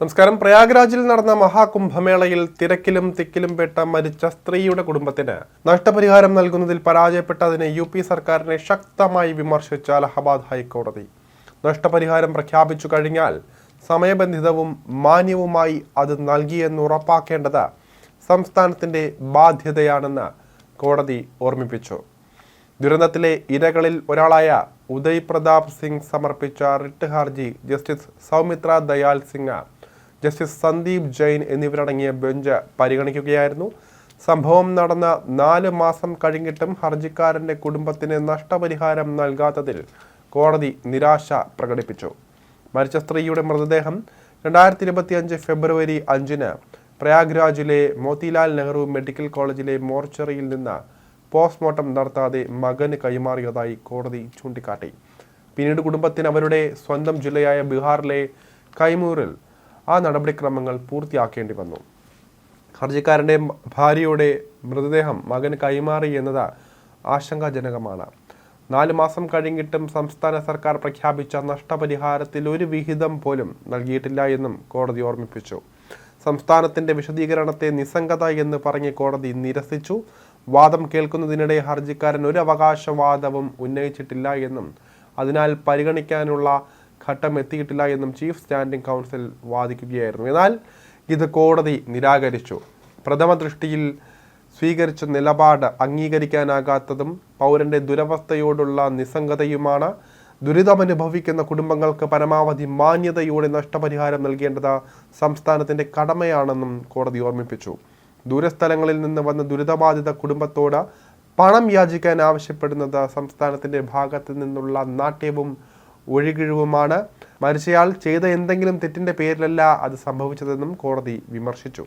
നമസ്കാരം. പ്രയാഗ്രാജിൽ നടന്ന മഹാകുംഭമേളയിൽ തിരക്കിലും തിക്കിലും പെട്ട മരിച്ച സ്ത്രീയുടെ കുടുംബത്തിന് നഷ്ടപരിഹാരം നൽകുന്നതിൽ പരാജയപ്പെട്ടതിനെ യു പി സർക്കാരിനെ ശക്തമായി വിമർശിച്ച അലഹബാദ് ഹൈക്കോടതി. നഷ്ടപരിഹാരം പ്രഖ്യാപിച്ചു കഴിഞ്ഞാൽ സമയബന്ധിതവും മാന്യവുമായി അത് നൽകിയെന്ന് ഉറപ്പാക്കേണ്ടത് സംസ്ഥാനത്തിന്റെ ബാധ്യതയാണെന്ന് കോടതി ഓർമ്മിപ്പിച്ചു. ദുരന്തത്തിലെ ഇരകളിൽ ഒരാളായ ഉദയ് പ്രതാപ് സിംഗ് സമർപ്പിച്ച റിട്ട് ഹർജി ജസ്റ്റിസ് സൗമിത്ര ദയാൽ സിംഗ് ജസ്റ്റിസ് സന്ദീപ് ജെയിൻ എന്നിവരടങ്ങിയ ബെഞ്ച് പരിഗണിക്കുകയായിരുന്നു. സംഭവം നടന്ന നാല് മാസം കഴിഞ്ഞിട്ടും ഹർജിക്കാരന്റെ കുടുംബത്തിന് നഷ്ടപരിഹാരം നൽകാത്തതിൽ കോടതി നിരാശ പ്രകടിപ്പിച്ചു. മരിച്ച സ്ത്രീയുടെ മൃതദേഹം രണ്ടായിരത്തി ഇരുപത്തി അഞ്ച് ഫെബ്രുവരി അഞ്ചിന് പ്രയാഗ്രാജിലെ മോത്തിലാൽ നെഹ്റു മെഡിക്കൽ കോളേജിലെ മോർച്ചറിയിൽ നിന്ന് പോസ്റ്റ്മോർട്ടം നടത്താതെ മകന് കൈമാറിയതായി കോടതി ചൂണ്ടിക്കാട്ടി. പിന്നീട് കുടുംബത്തിന് അവരുടെ സ്വന്തം ജില്ലയായ ബീഹാറിലെ കൈമൂറിൽ ആ നടപടിക്രമങ്ങൾ പൂർത്തിയാക്കേണ്ടി വന്നു. ഹർജിക്കാരന്റെ ഭാര്യയുടെ മൃതദേഹം മകന് കൈമാറി എന്നത് ആശങ്കാജനകമാണ്. നാല് മാസം കഴിഞ്ഞിട്ടും സംസ്ഥാന സർക്കാർ പ്രഖ്യാപിച്ച നഷ്ടപരിഹാരത്തിൽ ഒരു വിഹിതം പോലും നൽകിയിട്ടില്ല എന്നും കോടതി ഓർമ്മിപ്പിച്ചു. സംസ്ഥാനത്തിന്റെ വിശദീകരണത്തെ നിസ്സംഗത എന്ന് പറഞ്ഞ് കോടതി നിരസിച്ചു. വാദം കേൾക്കുന്നതിനിടെ ഹർജിക്കാരൻ ഒരു അവകാശവാദവും ഉന്നയിച്ചിട്ടില്ല എന്നും അതിനാൽ പരിഗണിക്കാനുള്ള ഘട്ടം എത്തിയിട്ടില്ല എന്നും ചീഫ് സ്റ്റാൻഡിംഗ് കൗൺസിൽ വാദിക്കുകയായിരുന്നു. എന്നാൽ ഇത് കോടതി നിരാകരിച്ചു. പ്രഥമ ദൃഷ്ടിയിൽ സ്വീകരിച്ച നിലപാട് അംഗീകരിക്കാനാകാത്തതും പൗരന്റെ ദുരവസ്ഥയോടുള്ള നിസ്സംഗതയുമാണ് ദുരിതമനുഭവിക്കുന്ന കുടുംബങ്ങൾക്ക് പരമാവധി മാന്യതയോടെ നഷ്ടപരിഹാരം നൽകേണ്ടത് സംസ്ഥാനത്തിന്റെ കടമയാണെന്നും കോടതി ഓർമ്മിപ്പിച്ചു. ദൂരസ്ഥലങ്ങളിൽ നിന്ന് വന്ന ദുരിതബാധിത കുടുംബത്തോട് പണം യാചിക്കാൻ ആവശ്യപ്പെടുന്നത് സംസ്ഥാനത്തിന്റെ ഭാഗത്തു നിന്നുള്ള നാട്യവും ഒഴികിഴിവുമാണ്. മരിച്ചയാൾ ചെയ്ത എന്തെങ്കിലും തെറ്റിന്റെ പേരിലല്ല അത് സംഭവിച്ചതെന്നും കോടതി വിമർശിച്ചു.